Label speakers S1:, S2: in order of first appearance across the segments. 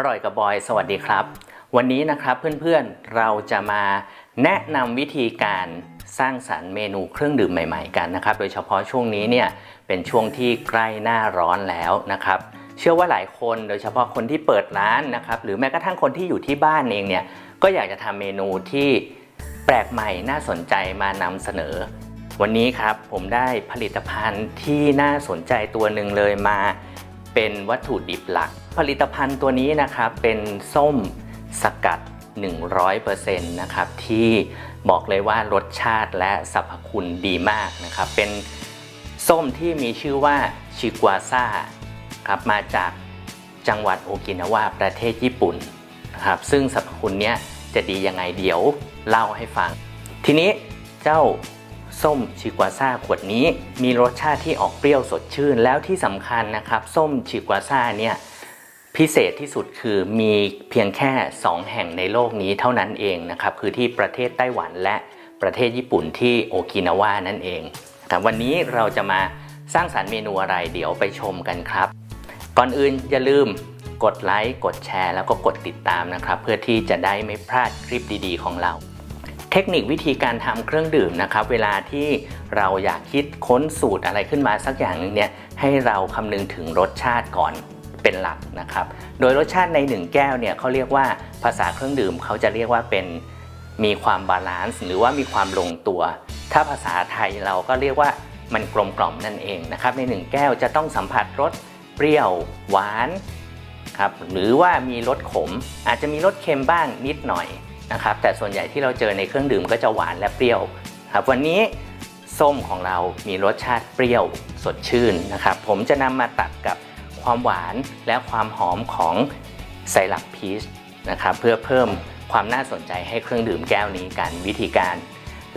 S1: อร่อยกับบอย สวัสดีครับ วันนี้นะครับเพื่อนๆเราจะมาแนะนำวิธีการสร้างสรรค์เมนูเครื่องดื่มใหม่ๆกันนะครับ โดยเฉพาะช่วงนี้เนี่ยเป็นช่วงที่ใกล้หน้าร้อนแล้วนะครับ เชื่อว่าหลายคนโดยเฉพาะคนที่เปิดร้านนะครับหรือแม้กระทั่งคนที่อยู่ที่บ้านเองเนี่ยก็อยากจะทำเมนูที่แปลกใหม่น่าสนใจมานำเสนอ วันนี้ครับผมได้ผลิตภัณฑ์ที่น่าสนใจตัวหนึ่งเลยมา เป็นวัตถุดิบหลัก ผลิตภัณฑ์ตัวนี้นะครับเป็นส้มสกัด 100%นะครับที่บอกเลยว่ารสชาติและสรรพคุณดีมากนะครับเป็นส้มที่มีชื่อว่าชิกวาซ่าครับมาจากจังหวัดโอกินาวาประเทศญี่ปุ่นนะครับซึ่งสรรพคุณเนี้ยจะดียังไงเดี๋ยวเล่าให้ฟัง ทีนี้เจ้าส้มชิกวาซ่าขวดนี้มีรสชาติที่ออกเปรี้ยวสดชื่น แล้วที่สำคัญนะครับ ส้มชิกวาซ่าเนี่ย พิเศษที่สุดคือมีเพียงแค่ 2 แห่งในโลกนี้เท่านั้นเองนะครับ คือที่ประเทศไต้หวันและประเทศญี่ปุ่นที่โอกินาวานั่นเองแต่วันนี้เราจะมาสร้างสรรค์เมนูอะไรเดี๋ยวไปชมกันครับ ก่อนอื่นอย่าลืมกดไลค์กดแชร์แล้วก็กดติดตามนะครับ เพื่อที่จะได้ไม่พลาดคลิปดีๆ ของเรา เทคนิควิธีการทำเครื่องดื่มนะครับ เวลาที่เราอยากคิดค้นสูตรอะไรขึ้นมาสักอย่างหนึ่งเนี่ยให้เราคำนึงถึงรสชาติก่อน เป็นหลักนะครับ โดยรสชาติในหนึ่งแก้วเนี่ยเขาเรียกว่าภาษาเครื่องดื่มเขาจะเรียกว่าเป็นมีความบาลานซ์หรือว่ามีความลงตัว ถ้าภาษาไทยเราก็เรียกว่ามันกลมกล่อมนั่นเองนะครับ ในหนึ่งแก้วจะต้องสัมผัสรสเปรี้ยวหวานครับหรือว่ามีรสขม อาจจะมีรสเค็มบ้างนิดหน่อยนะครับ แต่ส่วนใหญ่ที่เราเจอในเครื่องดื่มก็จะหวานและเปรี้ยวครับวันนี้ส้มของเรามีรสชาติเปรี้ยวสดชื่นนะครับ ผมจะนำมาตัดกับ ความหวานและความหอมของไซรัปพีชนะครับเพื่อเพิ่มความน่าสนใจให้เครื่องดื่มแก้วนี้กันวิธีการ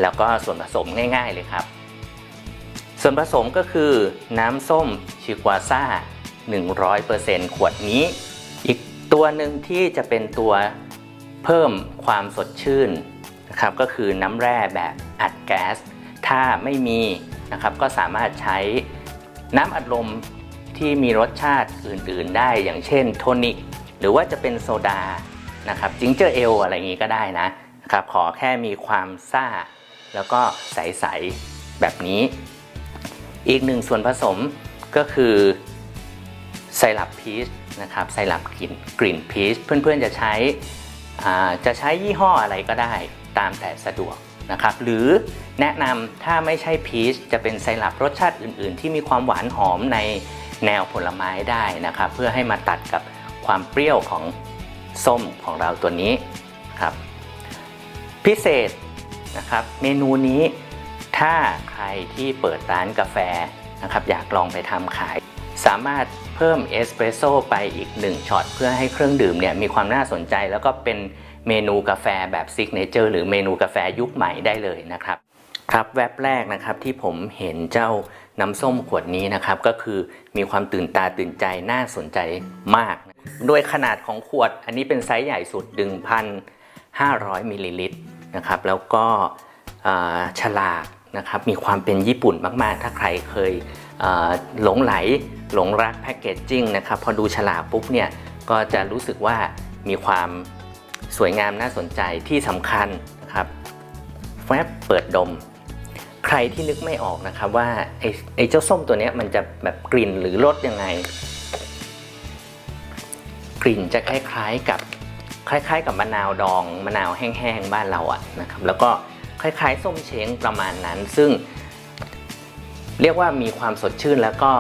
S1: แล้วก็ส่วนผสมง่าย ๆเลยครับ ส่วนผสมก็คือน้ำส้มชิกวาซ่า 100%ขวดนี้ อีกตัวหนึ่งที่จะเป็นตัวเพิ่มความสดชื่นนะครับก็คือน้ำแร่แบบอัดแก๊ส ถ้าไม่มีนะครับก็สามารถใช้น้ำอัดลม ที่มีรสชาติอื่น ๆ ได้อย่างเช่นโทนิกหรือว่าจะเป็นโซดานะครับจิงเจอร์เอลอะไรอย่างนี้ก็ได้นะครับขอแค่มีความซ่า แล้วก็ใส ๆ แบบนี้ อีกหนึ่งส่วนผสมก็คือไซรัปพีชนะครับไซรัปกลิ่นกลิ่นพีชเพื่อนๆจะใช้จะใช้ยี่ห้ออะไรก็ได้ตามแต่สะดวกนะครับหรือแนะนำถ้าไม่ใช่พีชจะเป็นไซรัปรสชาติอื่น ๆ ที่มีความหวานหอมใน แนวผลไม้ได้นะครับ เพื่อให้มาตัดกับความเปรี้ยวของส้มของเราตัวนี้ครับพิเศษนะครับเมนูนี้ถ้าใครที่เปิดร้านกาแฟนะครับอยากลองไปทำขาย สามารถเพิ่มเอสเปรสโซ่ไปอีก 1ช็อตเพื่อให้เครื่องดื่มเนี่ยมีความน่าสนใจ แล้วก็เป็นเมนูกาแฟแบบซิกเนเจอร์หรือเมนูกาแฟยุคใหม่ได้เลยนะครับ ครับแวบแรกนะครับที่ผมเห็นเจ้า น้ำส้มขวดนี้นะครับก็คือมีความตื่นตาตื่นใจน่าสนใจมากโดยขนาดของขวดอันนี้เป็นไซส์ใหญ่สุด 1,500มิลลิลิตรนะครับแล้วก็ฉลากนะครับมีความเป็นญี่ปุ่นมาก ๆ ถ้าใครเคยหลงไหลหลงรักแพคเกจจิ้งนะครับพอดูฉลากปุ๊บเนี่ยก็จะรู้สึกว่ามีความสวยงามน่าสนใจที่สำคัญนะครับแฟบเปิดดม ใครที่นึกไม่ออกนะครับว่าไอ้ไอ้เจ้าส้มตัวนี้มันจะแบบกลิ่นหรือรสยังไง กลิ่นจะคล้ายๆกับคล้ายๆ กับมะนาวดองมะนาวแห้งๆบ้านเราอะนะครับแล้วก็คล้ายๆ ส้มเช้งประมาณนั้น ซึ่ง เรียกว่ามีความสดชื่นแล้วก็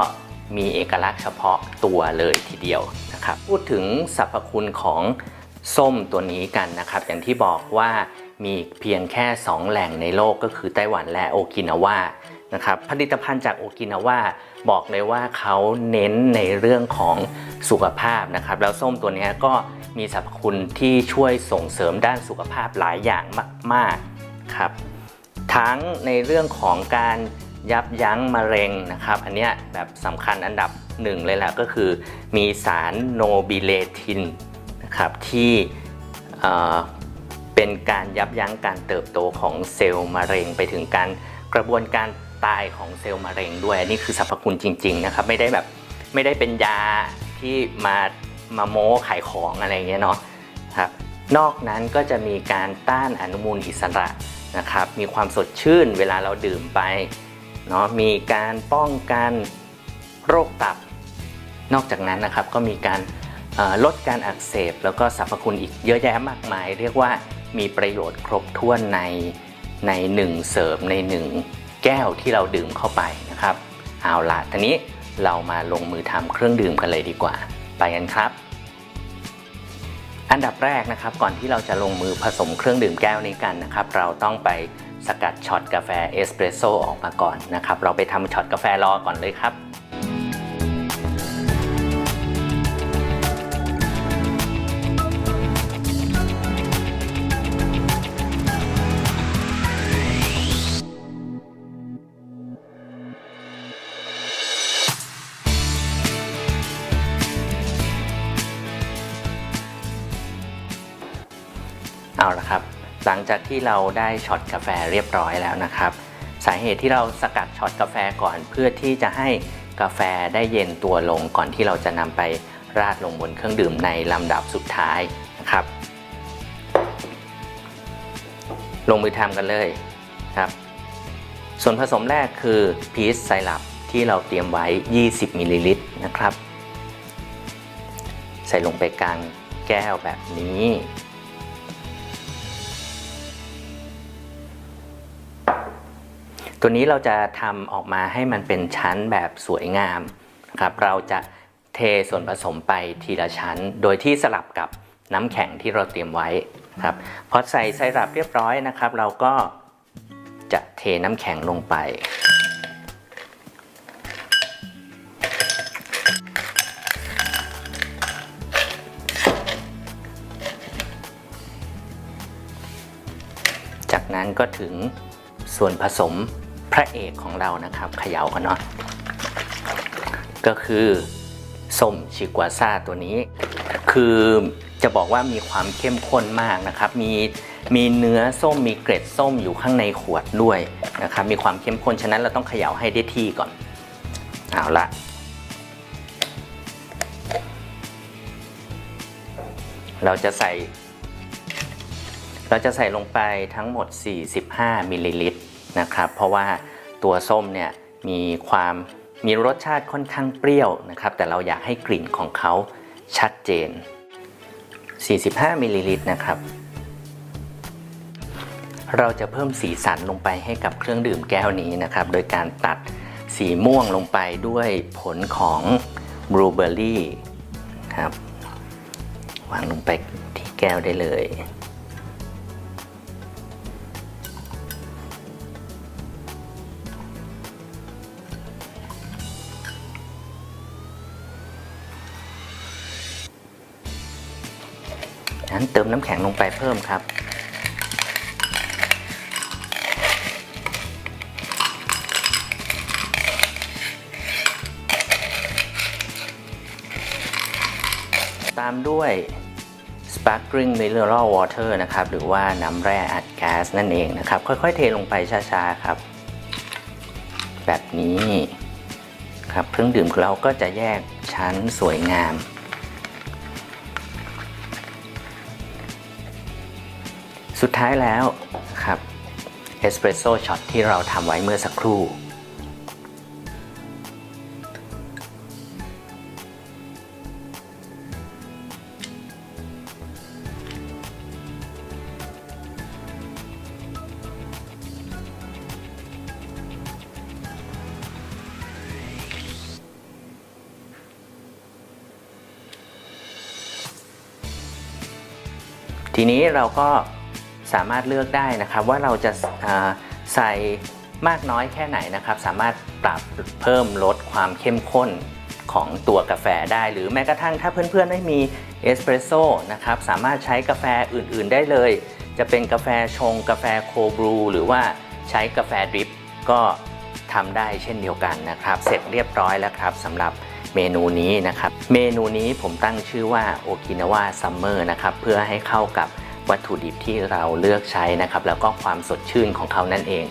S1: มีเอกลักษณ์เฉพาะตัวเลยทีเดียวนะครับพูดถึงสรรพคุณของส้มตัวนี้กันนะครับ อย่างที่บอกว่า มีเพียงแค่ 2 แหล่งในโลกก็คือไต้หวันและโอกินาวานะครับผลิตภัณฑ์จากโอกินาวาบอกเลยว่าเขาเน้นในเรื่องของสุขภาพนะครับ แล้วส้มตัวนี้ก็มีสรรพคุณที่ช่วยส่งเสริมด้านสุขภาพหลายอย่างมาก ๆครับ ทั้งในเรื่องของการยับยั้งมะเร็งนะครับ อันเนี้ยแบบสำคัญอันดับหนึ่งเลยแหละก็คือมีสารโนบิเลทินนะครับที่ เป็นการยับยั้งการเติบโตของเซลล์มะเร็งไปถึงการกระบวนการตายของเซลล์มะเร็งด้วย อันนี้คือสรรพคุณจริง ๆ นะครับ ไม่ได้แบบไม่ได้เป็นยาที่มามาโม้ขายของอะไรเงี้ยเนาะครับนอกนั้นก็จะมีการต้านอนุมูลอิสระนะครับ มีความสดชื่นเวลาเราดื่มไปเนาะมีการป้องกันโรคตับ นอกจากนั้นนะครับก็มีการลดการอักเสบ แล้วก็สรรพคุณอีกเยอะแยะมากมาย เรียกว่า มีประโยชน์ครบถ้วนในในหนึ่งเสริมในหนึ่งแก้วที่เราดื่มเข้าไปนะครับ เอาล่ะทีนี้เรามาลงมือทำเครื่องดื่มกันเลยดีกว่า ไปกันครับ อันดับแรกนะครับ ก่อนที่เราจะลงมือผสมเครื่องดื่มแก้วนี้กันนะครับ เราต้องไปสกัดช็อตกาแฟเอสเปรสโซ่ออกมาก่อนนะครับ เราไปทำช็อตกาแฟรอก่อนเลยครับ เอาละครับ หลังจากที่เราได้ช็อตกาแฟเรียบร้อยแล้วนะครับ สาเหตุที่เราสกัดช็อตกาแฟก่อน เพื่อที่จะให้กาแฟได้เย็นตัวลงก่อนที่เราจะนำไปราดลงบนเครื่องดื่มในลำดับสุดท้ายนะครับ ลงมือทำกันเลยครับ ส่วนผสมแรกคือพีชไซรัปที่เราเตรียมไว้ 20มิลลิลิตรนะครับ ใส่ลงไปกลางแก้วแบบนี้ ตัวนี้เราจะทำออกมาให้มันเป็นชั้นแบบสวยงามนะครับเราจะเทส่วนผสมไปทีละชั้น โดยที่สลับกับน้ำแข็งที่เราเตรียมไว้ครับพอใส่ไซรัปเรียบร้อยนะครับ เราก็จะเทน้ำแข็งลงไป จากนั้นก็ถึงส่วนผสม พระเอกของเรานะครับเขย่ากันเนาะก็คือส้มชิกวาซาตัวนี้ คือจะบอกว่ามีความเข้มข้นมากนะครับ มีมีเนื้อส้มมีเกร็ดส้มอยู่ข้างในขวดด้วยนะครับ มีความเข้มข้นฉะนั้นเราต้องเขย่าให้ได้ที่ก่อน เอาละเราจะใส่ เราจะใส่ลงไปทั้งหมด 45มิลลิลิตร นะครับ เพราะว่าตัวส้มเนี่ยมีความมีรสชาติค่อนข้างเปรี้ยวนะครับ แต่เราอยากให้กลิ่นของเขาชัดเจน 45มิลลิลิตรนะครับ เราจะเพิ่มสีสันลงไปให้กับเครื่องดื่มแก้วนี้นะครับ โดยการตัดสีม่วงลงไปด้วยผลของบลูเบอร์รี่ครับ วางลงไปที่แก้วได้เลย นั้นเติมน้ำแข็งลงไปเพิ่มครับ ตามด้วย sparkling mineral water นะครับ หรือว่าน้ำแร่อัดแก๊สนั่นเองนะครับ ค่อยๆ เทลงไปช้าๆ ครับ แบบนี้ครับเครื่องดื่มของเราก็จะแยกชั้นสวยงาม สุดท้ายแล้วนะครับเอสเปรสโซ่ช็อตที่เราทำไว้เมื่อสักครู่ ทีนี้เราก็ สามารถเลือกได้นะครับว่าเราจะาใส่มากน้อยแค่ไหนนะครับ สามารถปรับเพิ่มลดความเข้มข้นของตัวกาแฟได้ หรือแม้กระทั่งถ้าเพื่อนๆไม่มีเอสเปรสโซ่นะครับสามารถใช้กาแฟอื่นๆได้เลย จะเป็นกาแฟชงกาแฟโคบรูหรือว่าใช้กาแฟดริปก็ทำได้เช่นเดียวกันนะครับ เสร็จเรียบร้อยแล้วครับสำหรับเมนูนี้นะครับ เมนูนี้ผมตั้งชื่อว่าโอกินาวาซัมเมอร์นะครับ เพื่อให้เข้ากับ วัตถุดิบที่เราเลือกใช้นะครับ แล้วก็ความสดชื่นของเขานั่นเอง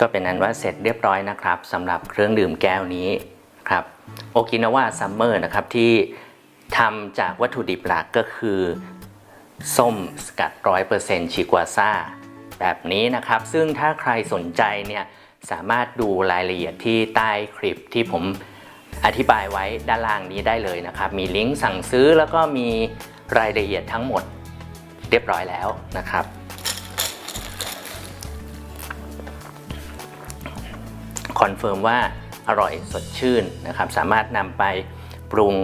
S1: ก็เป็นนั้นว่าเสร็จเรียบร้อยนะครับสำหรับเครื่องดื่มแก้วนี้ครับโอกินาวาซัมเมอร์นะครับที่ทำจากวัตถุดิบหลักก็คือ ส้มสกัด100%ชิกวาซ่าแบบนี้นะครับ ซึ่งถ้าใครสนใจเนี่ยสามารถดูรายละเอียดที่ใต้คลิปที่ผม อธิบายไว้ด้านล่างนี้ได้เลยนะครับ มีลิงก์สั่งซื้อแล้วก็มีรายละเอียดทั้งหมดเรียบร้อยแล้วนะครับ คอนเฟิร์มว่าอร่อยสดชื่นนะครับ สามารถนำไปปรุง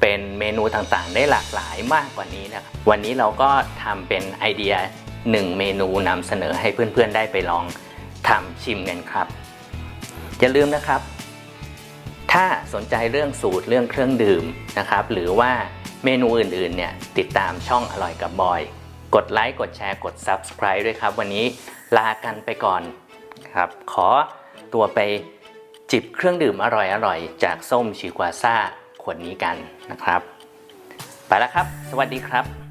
S1: เป็นเมนูต่างๆ ได้หลากหลายมากกว่านี้นะครับ วันนี้เราก็ทำเป็นไอเดีย1เมนูนำเสนอให้เพื่อนๆได้ไปลองทำชิมกันครับ อย่าลืมนะครับ ถ้าสนใจเรื่องสูตรเรื่องเครื่องดื่มนะครับ หรือว่าเมนูอื่นๆเนี่ยติดตามช่องอร่อยกับบอย กดไลค์กดแชร์กด Subscribe ด้วยครับ วันนี้ลากันไปก่อนครับขอตัวไปจิบเครื่องดื่มอร่อยๆ จากส้มชิกวาซ่าขวดนี้กันนะครับ ไปแล้วครับ สวัสดีครับ